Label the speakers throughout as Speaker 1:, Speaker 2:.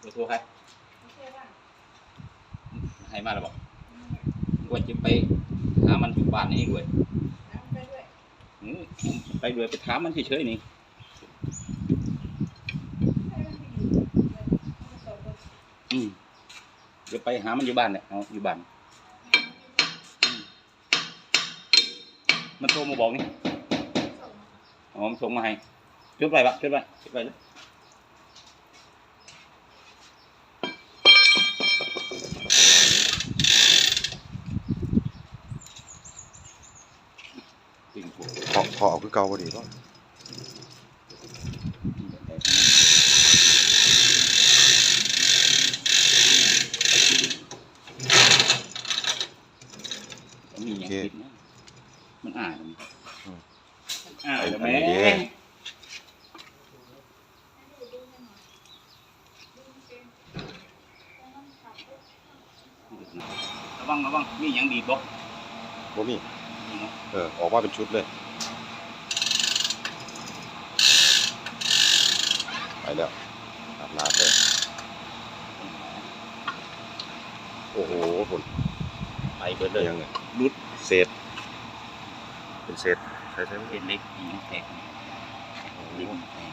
Speaker 1: เบอร์โทรใครให้มาแล้วบอกว่าจะไปหามันอยู่บ้านนี่ด้วยอืมไปด้วยไปถามมันเฉยๆนี่อืมเดี๋ยวไปหามันอยู่บ้านเนี่ยเอาอยู่บ้านอืมมันโทรมาบอกนี่อ๋อมันส่งมาให้จุดไปปะจุดไปจุดไปเลยจริง ผม
Speaker 2: ขอขอเอาคือเก่าบ่ดีบ่
Speaker 1: มีอย่างผิดนะมันอ่าน
Speaker 2: อ่า
Speaker 1: นแล้วแม่ระวังระวังมีอย่างดีบ่
Speaker 2: บ่มีเออ ออกมาเป็นชุดเลยไป แล้วอาบน้ำเลยโอ้โหผล
Speaker 1: ไปเบิดเลย
Speaker 2: ยังไง
Speaker 1: รุด
Speaker 2: เศษ เป็นเศษใช่ใช่ไหม
Speaker 1: เป็นเล็กอีกแตกดินแตก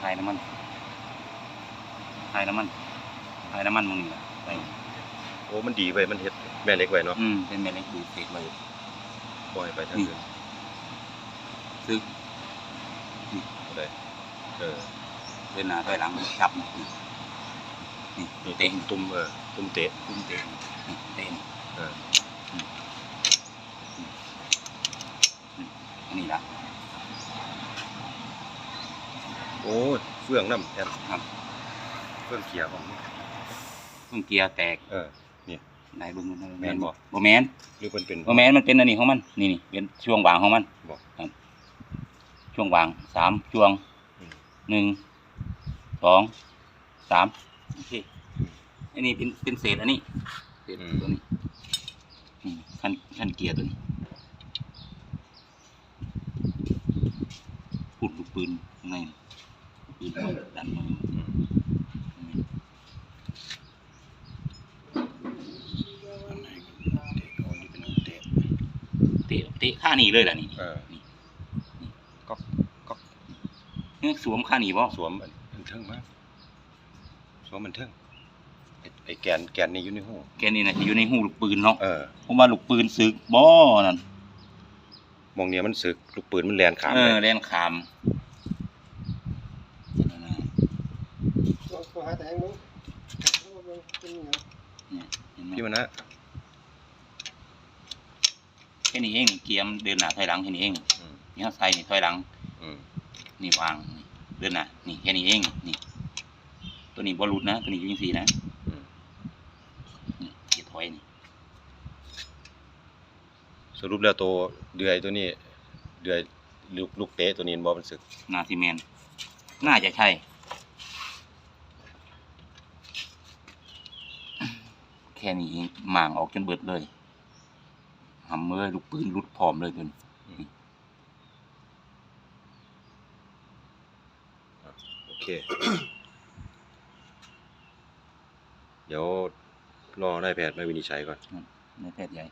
Speaker 1: คลายน้ำมันคลายน้ำมันคลายน้ำมันมึงนี่แหละไป
Speaker 2: โอ้ มันดีไว้มันเฮ็ดแม่เล็กไว้เนาะ
Speaker 1: อืม เป็นแม่เล็กดูดเศษไว้
Speaker 2: ปล่อยไปทาง
Speaker 1: นี่
Speaker 2: อื่น
Speaker 1: ซึก
Speaker 2: ได้เออ
Speaker 1: เดินหน้าถอยหลังจับนี่นี่
Speaker 2: นี่
Speaker 1: เตะ
Speaker 2: ตุ้มเออตุ้มเตะ
Speaker 1: ตุ้มเตะนี่เตะนี่
Speaker 2: เออ
Speaker 1: อันนี้ละ
Speaker 2: โอ้ยเฟื่องน้ำแทน
Speaker 1: ครับ
Speaker 2: เฟื่องเขียวของ
Speaker 1: เพิ่งเกียร์แตก
Speaker 2: เออ
Speaker 1: ได้เบิ่งมัน
Speaker 2: แม่นบ่
Speaker 1: บ่แม่น
Speaker 2: หรือมันเป็น
Speaker 1: บ่แม่นมันเป็นอันนี้ของมัน นี่นี่เป็นช่วงวางของมัน
Speaker 2: บ่
Speaker 1: ครับ ช่วงวางสามช่วง
Speaker 2: อืม
Speaker 1: หนึ่งสองสามโอเคอันนี้เป็นเป็นเศษอันนี้เศษตัวนี้อืมขั้นขั้นเกียร์ตัวนี้ปุดลูกปืนข้างในปืนดันมือ
Speaker 2: อืม
Speaker 1: อืม
Speaker 2: อันไหนกันเตะเอานี่เป็นเตะ
Speaker 1: เตะเตะข้านี่เลยล่ะนี่
Speaker 2: เออ
Speaker 1: นี่
Speaker 2: ก็ก็
Speaker 1: นี่สวมข้านี่บ่
Speaker 2: สวมอันอันเทิงมากสวมมันเทิงไอ้ไอ้แกนแกนนี่อยู่ในหู
Speaker 1: แกนี่น่ะสิอยู่ในหูลูกปืนเนาะ
Speaker 2: เออ
Speaker 1: ผมว่าลูกปืนสึกบ่นั่น
Speaker 2: มองเนี้ยมันสึกลูกปืนมันแลนขาม
Speaker 1: เอ
Speaker 2: เล
Speaker 1: อยแล่นขามนั่นน่ะ
Speaker 3: ตัวหาแต่งมึงเป็นยังไง
Speaker 1: เนี่ยเห็นไหม
Speaker 2: พี่มันนะ
Speaker 1: แค่นี้เองเกียร์มนเดินหน้าถอยหลังแค่นี้เอง
Speaker 2: อืม
Speaker 1: นี่เฮาใส่นี่ถอยหลัง
Speaker 2: อืม
Speaker 1: นี่วางนี่เดินหน้านี่แค่นี้เองนี่ ตัวนี้บ่หลุดนะ ตัวนี้อยู่จังซี่นะ
Speaker 2: อืม
Speaker 1: นี่เกียร์ถอยนี่
Speaker 2: สรุปแล้วตัวเดือยตัวนี้ เดือยลูกลูกเตะตัวนี้บ่มันสึก
Speaker 1: หน้าซีเมนต์น่าจะใช่ แค่นี้เองหมางออกจนเบิดเลยหำเมื่อยลูกปืนรุดพร้อมเลยตัวนี้
Speaker 2: โอเเดี๋ยวรอได้แพทย์มาวินิจฉัยก่อน
Speaker 1: ในแพทย์ใหญ่